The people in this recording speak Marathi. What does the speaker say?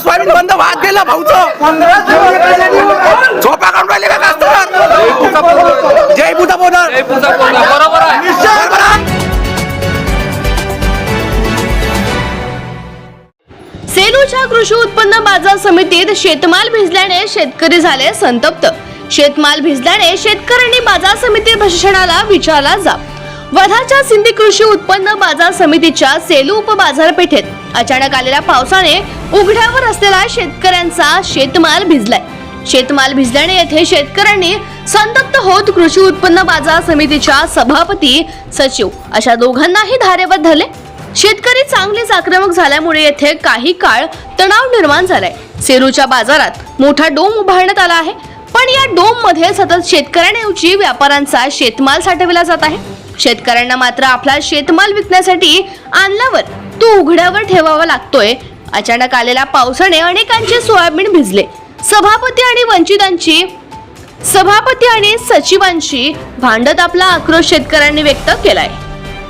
सोयाबीन बंद वाद गेला भाऊचं. झोपा काढून राहिले का कास्तकार जय बुधा बोधर बरोबर आहे. सेलूच्या कृषी उत्पन्न बाजार समितीत शेतमाल भिजल्याने शेतकरी झाले संतप्त. शेतमाल भिजल्याने शेतकऱ्यांनी बाजार समिती प्रशासनाला विचारला जा वर्धाच्या सिंधी कृषी उत्पन्न बाजार समितीच्या सेलू उपबाजारपेठेत अचानक आलेल्या पावसाने उघड्यावर असलेला शेतकऱ्यांचा शेतमाल भिजलाय. शेतमाल भिजल्याने येथे शेतकऱ्यांनी संतप्त होत कृषी उत्पन्न बाजार समितीच्या सभापती सचिव अशा दोघांनाही धारेवर धरले. शेतकरी चांगलेच आक्रमक झाल्यामुळे येथे काही काळ तणाव निर्माण झालाय. सेलूच्या बाजारात मोठा डोम उभारण्यात आला आहे. पण या डोममध्ये सतत शेतकऱ्यांऐवजी व्यापाऱ्यांचा शेतमाल साठविला जात आहे. शेतकऱ्यांना मात्र आपला शेतमाल विकण्यासाठी आणल्यावर तो उघड्यावर ठेवावा लागतोय. अचानक आलेल्या पावसाने अनेकांचे सोयाबीन भिजले. सभापती आणि वंचितांची सभापती आणि सचिवांशी भांडत आपला आक्रोश शेतकऱ्यांनी व्यक्त केलाय.